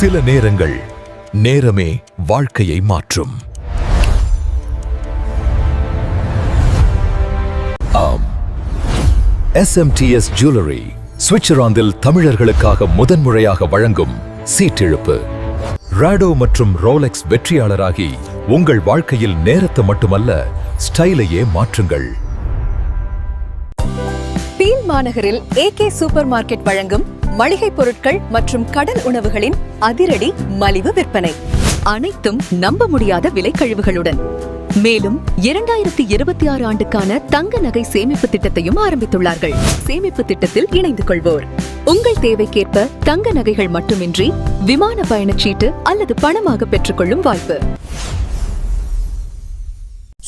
சில நேரங்கள் நேரமே வாழ்க்கையை மாற்றும். ஆம். எஸ்எம்டிஎஸ் ஜுவல்லரி சுவிட்சர்லாந்தில் தமிழர்களுக்காக முதன்முறையாக வழங்கும் சீட்டிழுப்பு. ராடோ மற்றும் ரோலெக்ஸ் வெற்றியாளராகி உங்கள் வாழ்க்கையில் நேரத்தை மட்டுமல்ல ஸ்டைலையே மாற்றுங்கள். மாநகரில் ஏகே சூப்பர் மார்க்கெட் வழங்கும் மளிகை பொருட்கள் மற்றும் கடல் உணவுகளின் அதிரடி மலிவு விற்பனை. அனைத்தும் நம்ப முடியாத விலை கழிவுகளுடன். மேலும் இரண்டாயிரத்தி இருபத்தி ஆறு ஆண்டுக்கான தங்க நகை சேமிப்பு திட்டத்தையும் ஆரம்பித்துள்ளார்கள். சேமிப்பு திட்டத்தில் இணைந்து கொள்வோர். உங்கள் தேவைக்கேற்ப தங்க நகைகள் மட்டுமின்றி விமான பயணச்சீட்டு அல்லது பணமாக பெற்றுக்கொள்ளும் வாய்ப்பு.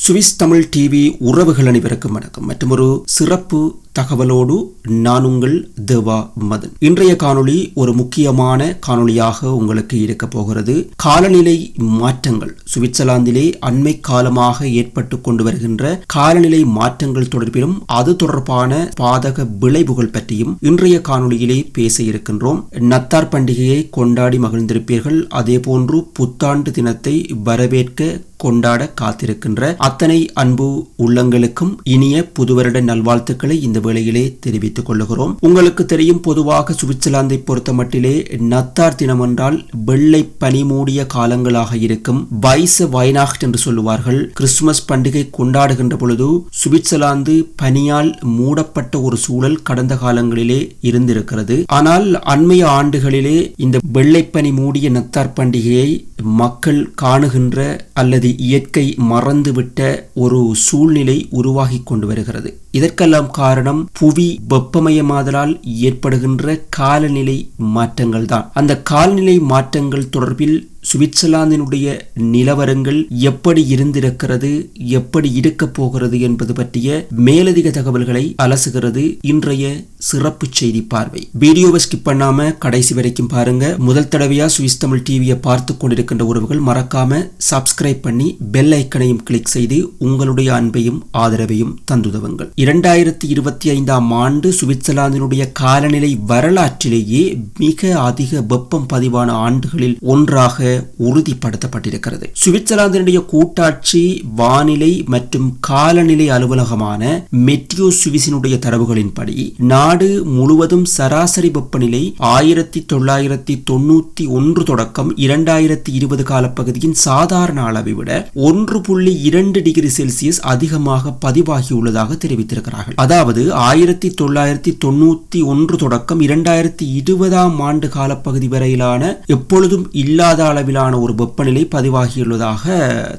சுவிஸ் தமிழ் டிவி உறவுகள் அனைவருக்கும் வணக்கம். மற்றும் ஒரு சிறப்பு தகவலோடு நான் உங்கள் தேவா மதன். இன்றைய காணொளி ஒரு முக்கியமான காணொளியாக உங்களுக்கு இருக்க போகிறது. காலநிலை மாற்றங்கள். சுவிட்சர்லாந்திலே அண்மை காலமாக ஏற்பட்டு கொண்டு வருகின்ற காலநிலை மாற்றங்கள் தொடர்பிலும் அது தொடர்பான பாதக விளைவுகள் பற்றியும் இன்றைய காணொளியிலே பேச இருக்கின்றோம். நத்தார் பண்டிகையை கொண்டாடி மகிழ்ந்திருப்பீர்கள். அதே போன்று புத்தாண்டு தினத்தை வரவேற்க கொண்டாட காத்திருக்கின்ற அத்தனை அன்பு உள்ளங்களுக்கும் இனிய புதுவருட நல்வாழ்த்துக்களை இந்த வேளையிலே தெரிவித்துக் கொள்ளுகிறோம். உங்களுக்கு தெரியும் பொதுவாக சுவிட்சர்லாந்தை பொறுத்த மட்டிலே நத்தார் தினம் என்றால் வெள்ளை பனி மூடிய காலங்களாக இருக்கும் வைச வைனாக்ட் என்று சொல்லுவார்கள். கிறிஸ்துமஸ் பண்டிகை கொண்டாடுகின்ற பொழுது சுவிட்சர்லாந்து பனியால் மூடப்பட்ட ஒரு சூழல் கடந்த காலங்களிலே இருந்திருக்கிறது. ஆனால் அண்மைய ஆண்டுகளிலே இந்த வெள்ளைப்பனி மூடிய நத்தார் பண்டிகையை மக்கள் காணுகின்ற அல்லது இயற்கை மறந்துவிட்ட ஒரு சூழ்நிலை உருவாகி கொண்டு வருகிறது. இதற்கெல்லாம் காரணம் புவி வெப்பமயமாதலால் ஏற்படுகின்ற காலநிலை மாற்றங்கள் தான் அந்த காலநிலை மாற்றங்கள் தொடர்பில் சுவிட்சர்லாந்தினுடைய நிலவரங்கள் எப்படி இருந்திருக்கிறது எப்படி இருக்க போகிறது என்பது பற்றிய மேலதிக தகவல்களை அலசுகிறது இன்றைய சிறப்பு செய்தி பார்வை. வீடியோவை ஸ்கிப் பண்ணாம கடைசி வரைக்கும் பாருங்க. முதல் தடவையா சுவிஸ் தமிழ் டிவியை பார்த்து கொண்டிருக்கின்ற உறவுகள் மறக்காம சப்ஸ்கிரைப் பண்ணி பெல் ஐக்கனையும் கிளிக் செய்து உங்களுடைய அன்பையும் ஆதரவையும் தந்துதவுங்கள். இரண்டாயிரத்தி இருபத்தி ஐந்தாம் ஆண்டு சுவிட்சர்லாந்தினுடைய காலநிலை வரலாற்றிலேயே மிக அதிக வெப்பம் பதிவான ஆண்டுகளில் ஒன்றாக உறுதிப்படுத்தப்பட்டிருக்கிறது. சுவிட்சர்லாந்தினுடைய கூட்டாட்சி வானிலை மற்றும் காலநிலை அலுவலகமான மெட்ரியோ சுவிசினுடைய தரவுகளின்படி நாடு முழுவதும் சராசரி வெப்பநிலை ஆயிரத்தி தொள்ளாயிரத்தி தொண்ணூத்தி ஒன்று தொடக்கம் இரண்டாயிரத்தி இருபது காலப்பகுதியின் சாதாரண அளவை விட ஒன்று புள்ளி இரண்டு டிகிரி செல்சியஸ் அதிகமாக பதிவாகியுள்ளதாக தெரிவித்திருக்கிறார்கள். அதாவது ஆயிரத்தி தொள்ளாயிரத்தி தொண்ணூத்தி ஒன்று தொடக்கம் இரண்டாயிரத்தி இருபதாம் ஆண்டு காலப்பகுதி வரையிலான எப்பொழுதும் இல்லாத அளவில் அளவிலான ஒரு வெப்பநிலை பதிவாகியுள்ளதாக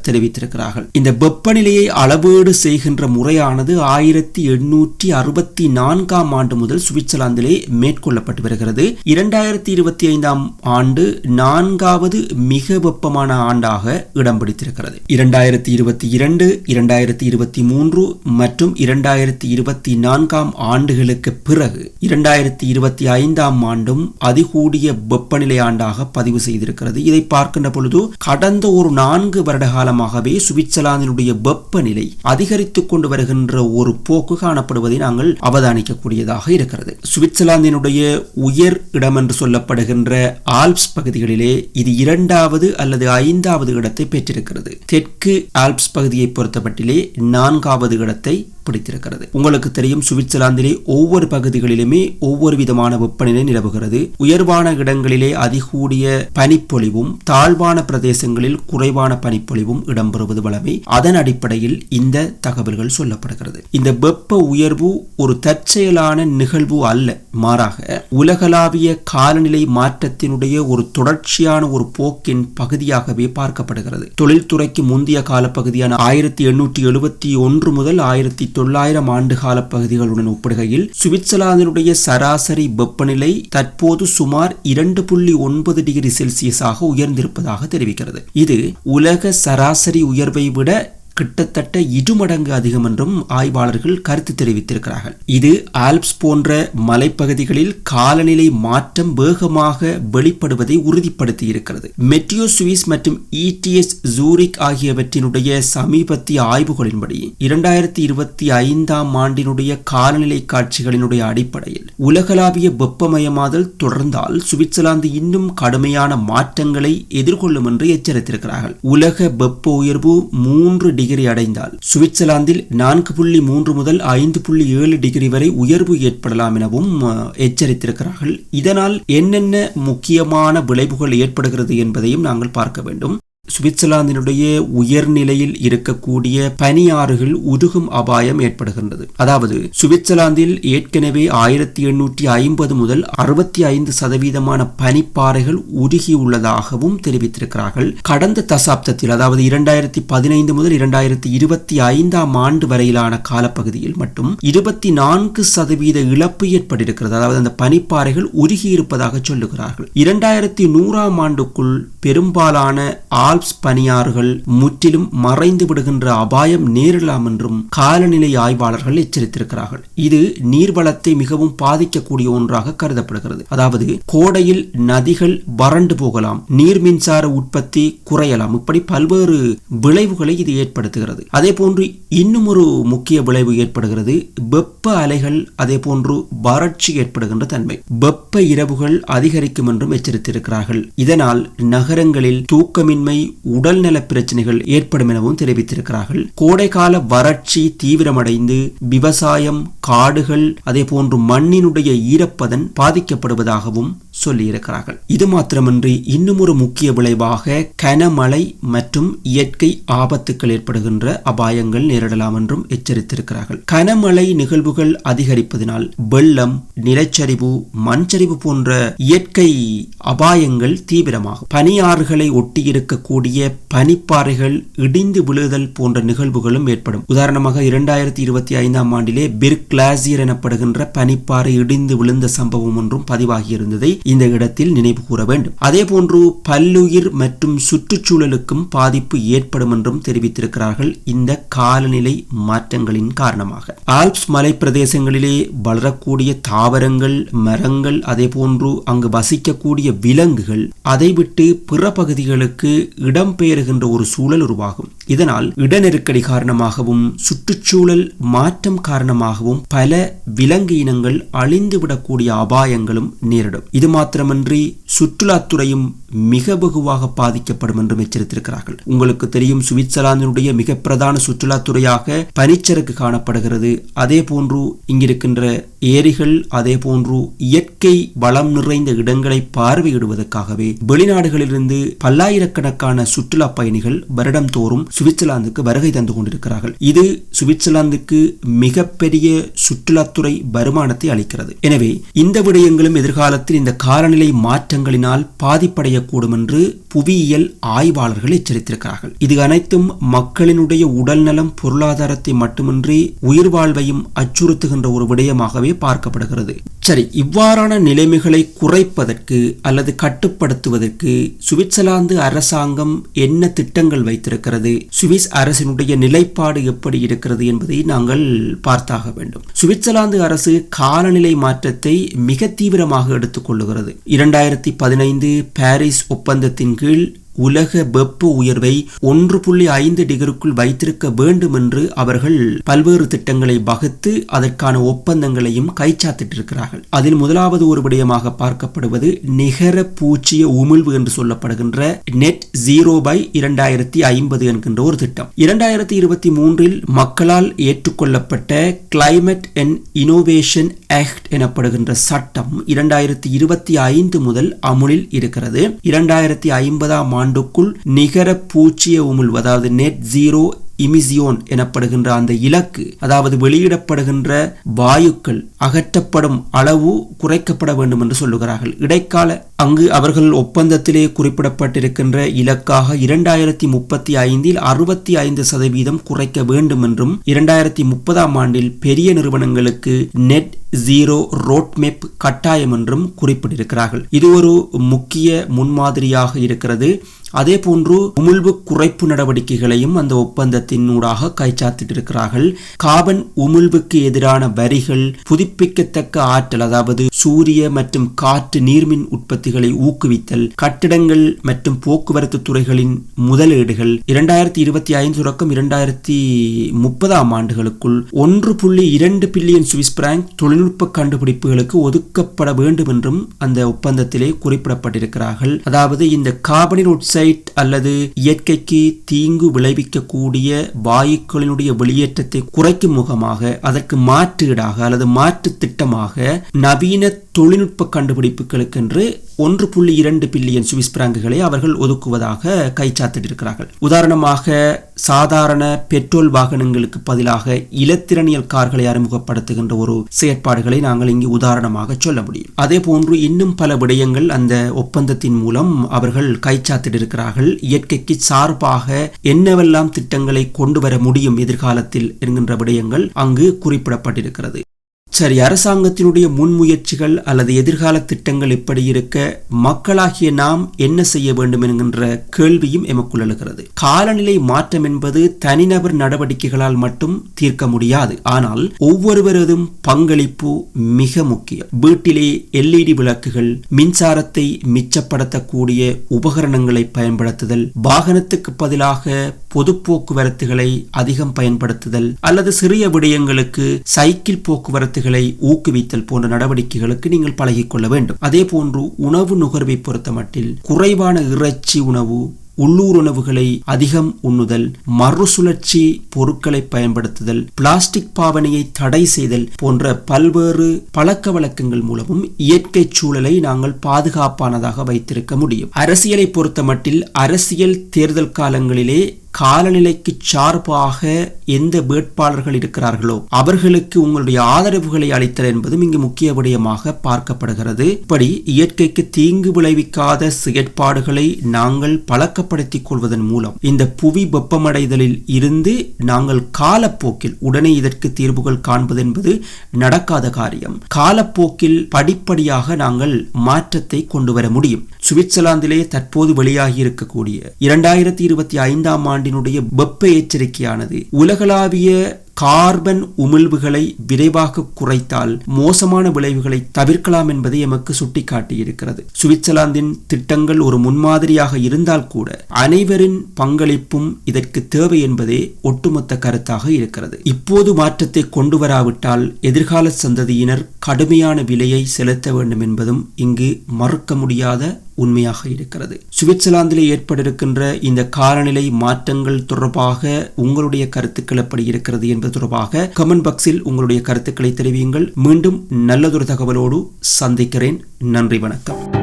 தெரிவித்திருக்கிறார்கள். இந்த வெப்பநிலையை அளவீடு செய்கின்ற முறையானது ஆயிரத்தி எண்ணூற்றி அறுபத்தி நான்காம் ஆண்டு முதல் சுவிட்சர்லாந்திலே மேற்கொள்ளப்பட்டு வருகிறது. இரண்டாயிரத்தி இருபத்தி ஐந்தாம் ஆண்டு நான்காவது மிக வெப்பமான ஆண்டாக இடம் பிடித்திருக்கிறது. இரண்டாயிரத்தி இருபத்தி இரண்டு இரண்டாயிரத்தி இருபத்தி மூன்று மற்றும் இரண்டாயிரத்தி இருபத்தி நான்காம் ஆண்டுகளுக்கு பிறகு இரண்டாயிரத்தி இருபத்தி ஐந்தாம் ஆண்டும் அதிகூடிய வெப்பநிலை ஆண்டாக பதிவு செய்திருக்கிறது. இதை பார்க்கின்ற பொழுது கடந்த ஒரு நான்கு வருட காலமாகவே சுவிட்சர்லாந்தினுடைய வெப்பநிலை அதிகரித்துக் கொண்டு வருகின்ற ஒரு போக்கு காணப்படுவதை நாங்கள் அவதானிக்கக்கூடியதாக இருக்கிறது. சுவிட்சர்லாந்தினுடைய உயர் இடம் என்று சொல்லப்படுகின்ற ஆல்ப்ஸ் பகுதிகளிலே இது இரண்டாவது அல்லது ஐந்தாவது இடத்தை பெற்றிருக்கிறது. தெற்கு ஆல்ப்ஸ் பகுதியை பொறுத்தமட்டிலே நான்காவது இடத்தை பிடித்திருக்கிறது. உங்களுக்கு தெரியும் சுவிட்சர்லாந்திலே ஒவ்வொரு பகுதிகளிலுமே ஒவ்வொரு விதமான வெப்பநிலை நிலவுகிறது. உயர்வான இடங்களிலே அதிகூடிய பனிப்பொழிவும் தாழ்வான பிரதேசங்களில் குறைவான பனிப்பொழிவும் இடம்பெறுவது வளமை. அதன் அடிப்படையில் இந்த தகவல்கள் சொல்லப்படுகிறது. இந்த வெப்ப உயர்வு ஒரு தற்செயலான நிகழ்வு அல்ல. மாறாக உலகளாவிய காலநிலை மாற்றத்தினுடைய ஒரு தொடர்ச்சியான ஒரு போக்கின் பகுதியாகவே பார்க்கப்படுகிறது. தொழில்துறைக்கு முந்தைய காலப்பகுதியான ஆயிரத்தி எண்ணூற்றி எழுபத்தி ஒன்று முதல் ஆயிரத்தி தொள்ளாயிரம் ஆண்டு கால பகுதிகளுடன் ஒப்பிடுகையில் சுவிட்சர்லாந்தினுடைய சராசரி வெப்பநிலை தற்போது சுமார் இரண்டு புள்ளி ஒன்பது டிகிரி செல்சியஸாக உயர்ந்திருப்பதாக தெரிவிக்கிறது. இது உலக சராசரி உயர்வை விட கிட்டத்தட்ட இருமடங்கு அதிகம் என்றும் ஆய்வாளர்கள் கருத்து தெரிவித்திருக்கிறார்கள். இது ஆல்ப்ஸ் போன்ற மலைப்பகுதிகளில் காலநிலை மாற்றம் வேகமாக வெளிப்படுவதை உறுதிப்படுத்தி இருக்கிறது மெட்ரியோ சுவிஸ் மற்றும் இடிஎஸ் ஜூரிக் ஆகியவற்றினுடைய சமீபத்திய ஆய்வுகளின்படி இரண்டாயிரத்தி இருபத்தி ஐந்தாம் ஆண்டினுடைய காலநிலை காட்சிகளினுடைய அடிப்படையில் உலகளாவிய வெப்பமயமாதல் தொடர்ந்தால் சுவிட்சர்லாந்து இன்னும் கடுமையான மாற்றங்களை எதிர்கொள்ளும் என்று எச்சரித்திருக்கிறார்கள். உலக வெப்ப உயர்வு மூன்று டிகிரி அடைந்தால். சுவிட்சர்லாந்தில் நான்கு புள்ளி மூன்று முதல் ஐந்து புள்ளி ஏழு டிகிரி வரை உயர்வு ஏற்படலாம் எனவும் எச்சரித்திருக்கிறார்கள். இதனால் என்னென்ன முக்கியமான விளைவுகள் ஏற்படுகிறது என்பதையும் நாங்கள் பார்க்க வேண்டும். சுவிட்சர்லாந்தினுடைய உயர்நிலையில் இருக்கக்கூடிய பனியாறுகள் உருகும் அபாயம் ஏற்படுகின்றது. அதாவது சுவிட்சர்லாந்தில் ஏற்கனவே ஆயிரத்தி எண்ணூற்றி ஐம்பது முதல் அறுபத்தி ஐந்து சதவீதமான பனிப்பாறைகள் உருகியுள்ளதாகவும் தெரிவித்திருக்கிறார்கள். கடந்த தசாப்தத்தில் அதாவது இரண்டாயிரத்தி பதினைந்து முதல் இரண்டாயிரத்தி இருபத்தி ஐந்தாம் ஆண்டு வரையிலான காலப்பகுதியில் மட்டும் இருபத்தி நான்கு சதவீத இழப்பு ஏற்பட்டிருக்கிறது. அதாவது அந்த பனிப்பாறைகள் உருகி இருப்பதாக சொல்லுகிறார்கள். இரண்டாயிரத்தி நூறாம் ஆண்டுக்குள் பெரும்பாலான ஆல்ப்ஸ் பனியாறுகள் முற்றிலும் மறைந்து விடுகின்ற அபாயம் நேரிடலாம் என்றும் காலநிலை ஆய்வாளர்கள் எச்சரித்திருக்கிறார்கள். இது நீர்வளத்தை மிகவும் பாதிக்கக்கூடிய ஒன்றாக கருதப்படுகிறது. அதாவது கோடையில் நதிகள் வறண்டு போகலாம் நீர் மின்சார உற்பத்தி குறையலாம். இப்படி பல்வேறு விளைவுகளை இது ஏற்படுத்துகிறது. அதே போன்று இன்னும் ஒரு முக்கிய விளைவு ஏற்படுகிறது. வெப்ப அலைகள் அதே போன்று வறட்சி ஏற்படுகின்ற தன்மை. வெப்ப இரவுகள் அதிகரிக்கும் என்றும் எச்சரித்திருக்கிறார்கள். இதனால் நகரங்களில் தூக்கமின்மை உடல்நல பிரச்சனைகள் ஏற்படும் எனவும் தெரிவித்திருக்கிறார்கள். கோடைகால வறட்சி தீவிரமடைந்து விவசாயம் காடுகள் அதே போன்று மண்ணினுடைய ஈரப்பதன் பாதிக்கப்படுவதாகவும் சொல்லியிருக்கிறார்கள். இது மாத்திரமின்றி இன்னும் ஒரு முக்கிய விளைவாக கனமழை மற்றும் இயற்கை ஆபத்துக்கள் ஏற்படுகின்ற அபாயங்கள் நேரிடலாம் என்றும் எச்சரித்திருக்கிறார்கள். கனமழை நிகழ்வுகள் அதிகரிப்பதனால் வெள்ளம் நிலச்சரிவு மண்சரிவு போன்ற இயற்கை அபாயங்கள் தீவிரமாகும். பனியாறுகளை ஒட்டியிருக்கக்கூடிய பனிப்பாறைகள் இடிந்து விழுதல் போன்ற நிகழ்வுகளும் ஏற்படும். உதாரணமாக இரண்டாயிரத்தி இருபத்தி ஐந்தாம் ஆண்டிலே பிர்க்லாசியர் எனப்படுகின்ற பனிப்பாறை இடிந்து விழுந்த சம்பவம் ஒன்றும் பதிவாகியிருந்ததை இந்த இடத்தில் நினைவு கூற வேண்டும். அதே போன்று பல்லுயிர் மற்றும் சுற்றுச்சூழலுக்கும் பாதிப்பு ஏற்படும் என்றும் தெரிவித்திருக்கிறார்கள் இந்த காலநிலை மாற்றங்களின் காரணமாக. ஆல்ப்ஸ் மலை பிரதேசங்களிலே வளரக்கூடிய தாவரங்கள் மரங்கள் அதே போன்று அங்கு வசிக்கக்கூடிய விலங்குகள் அதை விட்டு பிற பகுதிகளுக்கு இடம்பெயருகின்ற ஒரு சூழல் உருவாகும். இதனால் இட நெருக்கடி காரணமாகவும் சுற்றுச்சூழல் மாற்றம் காரணமாகவும் பல விலங்கு இனங்கள் அழிந்துவிடக்கூடிய அபாயங்களும் நேரிடும். இது மாத்திரமன்றி சுற்றுலாத்துறையும் மிக வெகுவாக பாதிக்கப்படும் என்றும் எச்சரித்திருக்கிறார்கள். உங்களுக்கு தெரியும் சுவிட்சர்லாந்தினுடைய மிக பிரதான சுற்றுலாத்துறையாக பனிச்சரக்கு காணப்படுகிறது. அதே போன்று இங்கிருக்கின்ற ஏரிகள் அதே போன்று இயற்கை வளம் நிறைந்த இடங்களை பார்வையிடுவதற்காகவே வெளிநாடுகளிலிருந்து பல்லாயிரக்கணக்கான சுற்றுலா பயணிகள் வருடம் தோறும் சுவிட்சர்லாந்துக்கு வருகை தந்து கொண்டிருக்கிறார்கள். இது சுவிட்சர்லாந்துக்கு மிகப்பெரிய சுற்றுலாத்துறை வருமானத்தை அளிக்கிறது. எனவே இந்த விடயங்களும் எதிர்காலத்தில் இந்த காலநிலை மாற்றங்கள் மாற்றங்களினால் பாதிப்படையக்கூடும் என்று புவியியல் ஆய்வாளர்கள் எச்சரித்திருக்கிறார்கள். இது அனைத்தும் மக்களினுடைய உடல்நலம் பொருளாதாரத்தை மட்டுமின்றி உயிர் வாழ்வையும் அச்சுறுத்துகின்ற ஒரு விடயமாகவே பார்க்கப்படுகிறது. சரி இவ்வாறான நிலைமைகளை குறைப்பதற்கு அல்லது கட்டுப்படுத்துவதற்கு சுவிட்சர்லாந்து அரசாங்கம் என்ன திட்டங்கள் வைத்திருக்கிறது சுவிஸ் அரசினுடைய நிலைப்பாடு எப்படி இருக்கிறது என்பதை நாங்கள் பார்த்தாக வேண்டும். சுவிட்சர்லாந்து அரசு காலநிலை மாற்றத்தை மிக தீவிரமாக எடுத்துக்கொள்ளுகிறது இரண்டாயிரத்தி பதினைந்து பாரிஸ் ஒப்பந்தத்தின் கீழ் உலக வெப்ப உயர்வை ஒன்று புள்ளி ஐந்து டிகிரிக்குள் வைத்திருக்க வேண்டும் என்று அவர்கள் பல்வேறு திட்டங்களை வகுத்து அதற்கான ஒப்பந்தங்களையும் கைச்சாத்திட்டிருக்கிறார்கள். அதில் முதலாவது ஒரு விடயமாக பார்க்கப்படுவது நிகர பூச்சிய உமிழ்வு என்று சொல்லப்படுகின்ற நெட் ஜீரோ பை இரண்டாயிரத்தி ஐம்பது என்கின்ற ஒரு திட்டம். இரண்டாயிரத்தி இருபத்தி மூன்றில் மக்களால் ஏற்றுக்கொள்ளப்பட்ட கிளைமேட் அண்ட் இனோவேஷன் ஆக்ட் எனப்படுகின்ற சட்டம் இரண்டாயிரத்தி இருபத்தி ஐந்து முதல் அமுலில் இருக்கிறது. இரண்டாயிரத்தி ஐம்பதாம் ஆண்டுக்குள் நிகர பூச்சிய உமிழ்வு அதாவது நெட் ஜீரோ இமிசியோன் எனப்படுகின்ற அந்த இலக்கு அதாவது வெளியிடப்படுகின்ற வாயுக்கள் அகற்றப்படும் அளவு குறைக்கப்பட வேண்டும் என்று சொல்லுகிறார்கள். இடைக்கால அங்கு அவர்கள் ஒப்பந்தத்திலே குறிப்பிடப்பட்டிருக்கின்ற இலக்காக இரண்டாயிரத்தி முப்பத்தி ஐந்தில் அறுபத்தி ஐந்து சதவீதம் குறைக்க வேண்டும் என்றும் இரண்டாயிரத்தி முப்பதாம் ஆண்டில் பெரிய நிறுவனங்களுக்கு நெட் ஜீரோ ரோட்மேப் கட்டாயம் என்றும் குறிப்பிட்டிருக்கிறார்கள். இது ஒரு முக்கிய முன்மாதிரியாக இருக்கிறது. அதே போன்று உமிழ்வு குறைப்பு நடவடிக்கைகளையும் அந்த ஒப்பந்தத்தினூடாக கைச்சாத்திட்டிருக்கிறார்கள். காபன் உமிழ்வுக்கு எதிரான வரிகள் புதுப்பிக்கத்தக்க ஆற்றல் அதாவது சூரிய மற்றும் காற்று நீர்மின் உற்பத்திகளை ஊக்குவித்தல் கட்டிடங்கள் மற்றும் போக்குவரத்து துறைகளின் முதலீடுகள். இரண்டாயிரத்தி இருபத்தி ஐந்து தொடக்கம் இரண்டாயிரத்தி முப்பதாம் ஆண்டுகளுக்குள் ஒன்று புள்ளி இரண்டு பில்லியன் சுவிஸ் பிராங்க் தொழில்நுட்ப கண்டுபிடிப்புகளுக்கு ஒதுக்கப்பட வேண்டும் என்றும் அந்த ஒப்பந்தத்திலே குறிப்பிடப்பட்டிருக்கிறார்கள். அதாவது இந்த கார்பனின் ஒக்சைட் அல்லது இயற்கைக்கு தீங்கு விளைவிக்கக்கூடிய வாயுக்களினுடைய வெளியேற்றத்தை குறைக்கும் முகமாக அதற்கு மாற்றீடாக அல்லது மாற்று திட்டமாக நவீன தொழில்நுட்ப கண்டுபிடிப்புகளுக்கென்று ஒன்று புள்ளி இரண்டு பில்லியன் சுவிஸ் பிராங்குகளை அவர்கள் ஒதுக்குவதாக கைச்சாத்திட்டிருக்கிறார்கள் உதாரணமாக சாதாரண பெட்ரோல் வாகனங்களுக்கு பதிலாக இலத்திரனியல் கார்களை அறிமுகப்படுத்துகின்ற ஒரு செயற்பாடுகளை நாங்கள் இங்கு உதாரணமாக சொல்ல முடியும். அதே போன்று இன்னும் பல விடயங்கள் அந்த ஒப்பந்தத்தின் மூலம் அவர்கள் கைச்சாத்திட்டிருக்கிறார்கள் இயற்கைக்கு சார்பாக என்னவெல்லாம் திட்டங்களை கொண்டு வர முடியும் எதிர்காலத்தில் என்கின்ற விடயங்கள் அங்கு குறிப்பிடப்பட்டிருக்கிறது. சரி அரசாங்கத்தினுடைய முன்முயற்சிகள் அல்லது எதிர்கால திட்டங்கள் இப்படி இருக்க மக்களாகிய நாம் என்ன செய்ய வேண்டும் என்கின்ற கேள்வியும் எமக்குள் எழுகிறது. காலநிலை மாற்றம் என்பது தனிநபர் நடவடிக்கைகளால் மட்டும் தீர்க்க முடியாது. ஆனால் ஒவ்வொருவரதும் பங்களிப்பு மிக முக்கியம். வீட்டிலே எல்இடி விளக்குகள் மின்சாரத்தை மிச்சப்படுத்தக்கூடிய உபகரணங்களை பயன்படுத்துதல் வாகனத்துக்கு பதிலாக பொது போக்குவரத்துகளை அதிகம் பயன்படுத்துதல் அல்லது சிறிய விடயங்களுக்கு சைக்கிள் போக்குவரத்து போக்குவரத்துகளை ஊக்குவித்தல் போன்ற நடவடிக்கைகளுக்கு நீங்கள் பழகிக்கொள்ள வேண்டும். அதே போன்று உணவு நுகர்வை பொறுத்தமட்டில் குறைவான இறைச்சி உணவு உள்ளூர் உணவுகளை அதிகம் உண்ணுதல் மறுசுழற்சி பொருட்களை பயன்படுத்துதல் பிளாஸ்டிக் பாவனையை தடை செய்தல் போன்ற பல்வேறு பழக்க வழக்கங்கள் மூலமும் இயற்கை சூழலை நாங்கள் பாதுகாப்பானதாக வைத்திருக்க முடியும். அரசியலை பொறுத்தமட்டில் அரசியல் தேர்தல் காலங்களிலே காலநிலைக்கு சார்பாக எந்த வேட்பாளர்கள் இருக்கிறார்களோ அவர்களுக்கு உங்களுடைய ஆதரவுகளை அளித்தல் என்பதும் இங்கு முக்கிய விடயமாக பார்க்கப்படுகிறது. இப்படி இயற்கைக்கு தீங்கு விளைவிக்காத செயற்பாடுகளை நாங்கள் பழக்கப்படுத்திக் கொள்வதன் மூலம் இந்த புவி வெப்பமடைதலில் இருந்து நாங்கள் காலப்போக்கில் உடனே இதற்கு தீர்வுகள் காண்பது என்பது நடக்காத காரியம். காலப்போக்கில் படிப்படியாக நாங்கள் மாற்றத்தை கொண்டு வர முடியும். சுவிட்சர்லாந்திலே தற்போது வெளியாகி இருக்கக்கூடிய இரண்டாயிரத்தி இருபத்தி ஐந்தாம் ஆண்டினுடைய வெப்ப எச்சரிக்கையானது உலகளாவிய கார்பன் உமிழ்வுகளை விரைவாக குறைத்தால் மோசமான விளைவுகளை தவிர்க்கலாம் என்பதை எமக்கு சுட்டிக்காட்டியிருக்கிறது. சுவிட்சர்லாந்தின் திட்டங்கள் ஒரு முன்மாதிரியாக இருந்தால் கூட அனைவரின் பங்களிப்பும் இதற்கு தேவை என்பதே ஒட்டுமொத்த கருத்தாக இருக்கிறது. இப்போது மாற்றத்தை கொண்டு வராவிட்டால் எதிர்கால சந்ததியினர் கடுமையான விலையை செலுத்த வேண்டும் என்பதும் இங்கு மறுக்க முடியாத உண்மையாக இருக்கிறது. சுவிட்சர்லாந்திலே ஏற்பட்டிருக்கின்ற இந்த காலநிலை மாற்றங்கள் தொடர்பாக உங்களுடைய கருத்துக்கள் எப்படி இருக்கிறது என்பது தொடர்பாக கமெண்ட் பாக்ஸில் உங்களுடைய கருத்துக்களை தெரிவியுங்கள். மீண்டும் நல்லதொரு தகவலோடு சந்திக்கிறேன். நன்றி வணக்கம்.